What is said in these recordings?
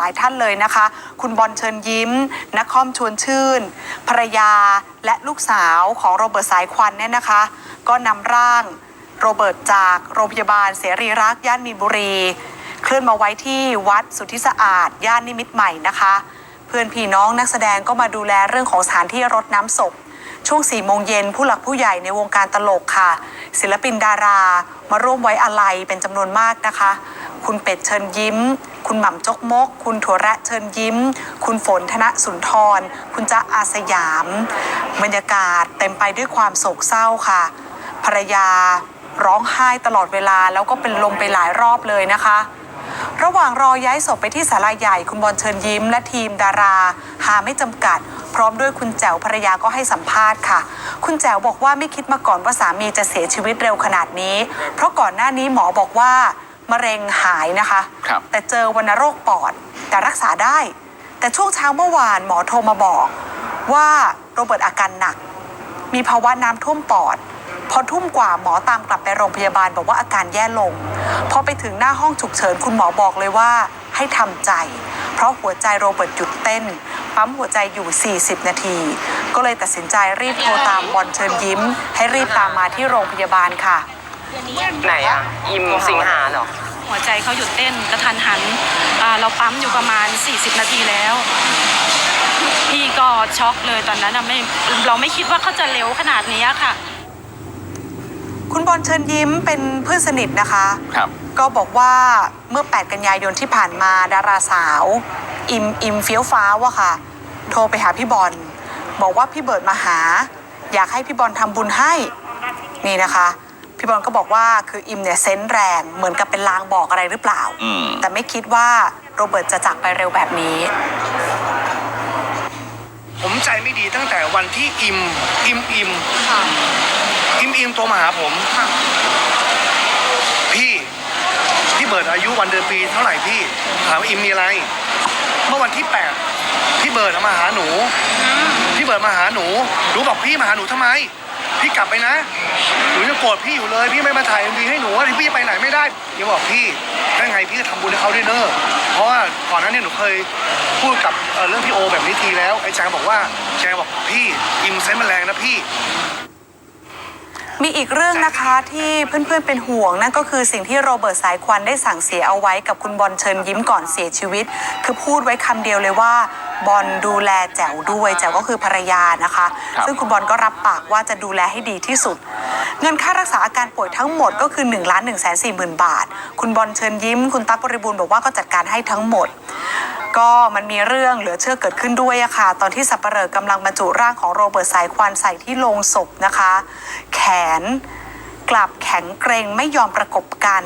หลายท่านเลยนะคะ คุณบอลเชิญยิ้มนักคอมชวนชื่น ภรรยาและลูกสาวของโรเบิร์ตสายควันเนี่ยนะคะ ก็นำร่างโรเบิร์ตจากโรงพยาบาลเสรีรักษ์ย่านมีนบุรี เคลื่อนมาไว้ที่วัดสุทธิสะอาด ย่านนิมิตรใหม่นะคะ เพื่อนพี่น้องนักแสดงก็มาดูแลเรื่องของสถานที่รดน้ำศพช่วง4โมงเย็นผู้หลักผู้ใหญ่ในวงการตลกค่ะ ศิลปินดารา มาร่วมไว้อาลัยเป็นจำนวนมากนะคะ คุณเป็ดเชิญยิ้ม คุณหม่ำจกมก คุณถั่วแระเชิญยิ้ม คุณฝนธนสุนทร คุณจ๊ะอาสยาม บรรยากาศเต็มไปด้วยความโศกเศร้าค่ะ ภรรยาร้องไห้ตลอดเวลาแล้วก็เป็นลมไปหลายรอบเลยนะคะ ระหว่างรอย้ายศพไปที่ศาลาใหญ่ คุณบอลเชิญยิ้ม และทีมดารา หาไม่จำกัด พร้อมด้วยคุณแจ๋วภรรยาก็ให้สัมภาษณ์ค่ะ คุณแจ๋วบอกว่าไม่คิดมาก่อนว่าสามีจะเสียชีวิตเร็วขนาดนี้ เพราะก่อนหน้านี้หมอบอกว่า มะเร็งหายนะคะ ครับแต่เจอวัณโรคปอดแต่รักษาได้ แต่ช่วงเช้าเมื่อวานหมอโทรมาบอกว่าโรเบิร์ตอาการหนัก มีภาวะน้ำท่วมปอด พอทุ่มกว่าหมอตามกลับไปโรงพยาบาลบอกว่าอาการแย่ลง พอไปถึงหน้าห้องฉุกเฉินคุณหมอบอกเลยว่าให้ทำใจ เพราะหัวใจโรเบิร์ตหยุดเต้น ปั๊มหัวใจอยู่ 40 นาที ก็เลยตัดสินใจรีบโทรตามบอลเชิญยิ้ม ให้รีบตามมาที่โรงพยาบาลค่ะ ไหนอะอิมสิงหาเหรอ หัวใจเขาหยุดเต้นกระทันหันอ่าเราปั๊มอยู่ประมาณ 40 นาทีแล้ว พี่ก็ช็อกเลยตอนนั้นอะไม่เราไม่คิดว่าเขาจะเร็วขนาดนี้ค่ะ คุณบอลเชิญยิ้มเป็นเพื่อนสนิทนะคะ ครับ ก็บอกว่าเมื่อ 8 กันยายนที่ผ่านมาดาราสาว อิมอิมเฟี้ยวฟ้าวอะค่ะ โทรไปหาพี่บอลบอกว่าพี่เบิร์ดมาหา อยากให้พี่บอลทำบุญให้ นี่นะคะ พี่บอลก็บอกว่าคืออิมเนี่ยเซนส์แรงเหมือนกับเป็นลางบอกอะไรหรือเปล่า อืม แต่ไม่คิดว่าโรเบิร์ตจะจากไปเร็วแบบนี้ ผมใจไม่ดีตั้งแต่วันที่อิม อิมอิมอิมอิมโทรมาหาผมพี่พี่เบิร์ดอายุวันเดือนปีเท่าไหร่พี่ ถามว่าอิมมีอะไร เมื่อวันที่แปดพี่เบิร์ดมาหาหนู พี่เบิร์ดมาหาหนูหนูบอกพี่มาหาหนูทำไม พี่กลับไปนะหนูยังโกรธพี่อยู่เลยพี่ไม่มาถ่ายเอ็มวีให้หนูว่าพี่ไปไหนไม่ได้อย่าบอกพี่ได้ไงพี่ก็ทำบุญให้เขาด้วยเนอะเพราะว่าก่อนหน้านี้หนูเคยพูดกับเอ่อเรื่องพี่โอแบบนี้ทีแล้วไอ้แจงบอกว่าแจงบอกพี่อิมเซนต์มันแรงนะพี่ มีอีกเรื่องนะคะที่เพื่อนๆเป็นห่วง นั่นก็คือสิ่งที่โรเบิร์ตสายควันได้สั่งเสียเอาไว้กับคุณบอลเชิญยิ้มก่อนเสียชีวิต คือพูดไว้คำเดียวเลยว่า บอลดูแลแจ๋วด้วยแจ๋วก็คือภรรยานะคะครับซึ่งคุณบอลก็รับปากว่าจะดูแลให้ดีที่สุด เงินค่ารักษาอาการป่วยทั้งหมดก็คือ1นึ่งล้านหนึ่งแสนสี่หมื่นบาท คุณบอลเชิญยิ้ม คุณตั๊กบริบูรณ์บอกว่าก็จัดการให้ทั้งหมด ก็มันมีเรื่องเหลือเชื่อเกิดขึ้นด้วยอะค่ะ ตอนที่สับเปลอกำลังบรรจุร่างของโรเบิร์ตสายควันใส่ที่โลงศพนะคะ แขน กลับแข็งเกรงไม่ยอมประกบกัน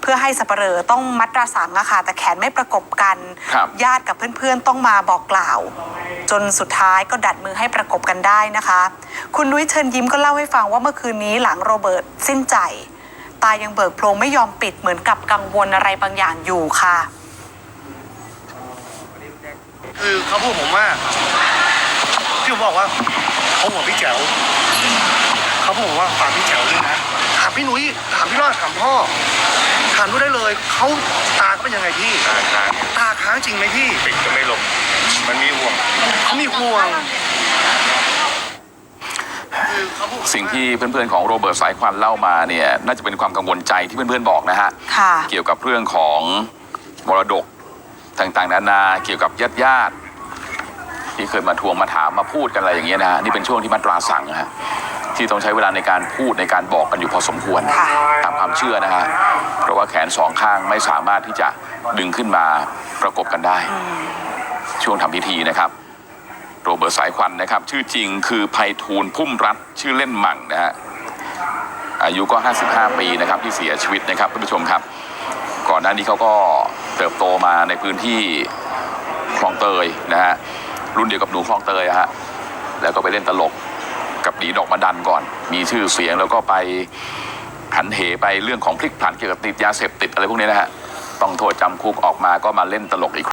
เพื่อให้สับเปลอต้องมัดตราสังอะค่ะแต่แขนไม่ประกบกันครับญาติกับเพื่อนๆต้องมาบอกกล่าว จนสุดท้ายก็ดัดมือให้ประกบกันได้นะคะ คุณนุ้ยเชิญยิ้มก็เล่าให้ฟังว่าเมื่อคืนนี้หลังโรเบิร์ตสิ้นใจ ตายังเบิกโพรงไม่ยอมปิดเหมือนกับกังวลอะไรบางอย่างอยู่ค่ะ คือเขาพูดผมว่าที่ผมบอกว่าเขาห่วงพี่แจ๋วเขาพูดผมว่าฝากพี่แจ๋วด้วยนะถาม พี่นุ้ยถามพี่รอดถามพ่อถามดูได้เลยเขาตาเขาเป็นยังไงพี่ ตาค้างตาค้างจริงไหมพี่ปิดก็ไม่ลง มันมีห่วง เขามีห่วงคือเขาพูดผมว่าสิ่งที่เพื่อนๆของโรเบิร์ตสายควันเล่ามาเนี่ยน่าจะเป็นความกังวลใจที่เพื่อนๆบอกนะฮะ ค่ะ เกี่ยวกับเรื่องของมรดกต่างๆนานาเกี่ยวกับญาติญาติๆที่เคยมาทวงมาถามมาพูดกันอะไรอย่างเงี้ยนะฮะนี่เป็นช่วงที่มัตราสั่งนะฮะ ที่ต้องใช้เวลาในการพูดในการบอกกันอยู่พอสมควรค่ะตามความเชื่อนะฮะเพราะว่าแขนสองข้างไม่สามารถที่จะดึงขึ้นมาประกบกันได้ ช่วงทำพิธีนะครับโรเบิร์ตสายควันนะครับ ชื่อจริงคือไพฑูรย์พุ่มรัฐชื่อเล่นหมั่งนะฮะอายุก็ 55 ปีนะครับที่เสียชีวิตนะครับท่านผู้ชมครับ ก่อนหน้านี้เขาก็เติบโตมาในพื้นที่คลองเตยนะฮะรุ่นเดียวกับหนูคลองเตยอะฮะแล้วก็ไปเล่นตลกกับ ดีดอกมาดันก่อน มีชื่อเสียงแล้วก็ไปหันเหไปเรื่องของพลิกผันเกี่ยวกับติดยาเสพติดอะไรพวกนี้นะฮะต้องโทษจำคุกออกมาก็มาเล่นตลกอีก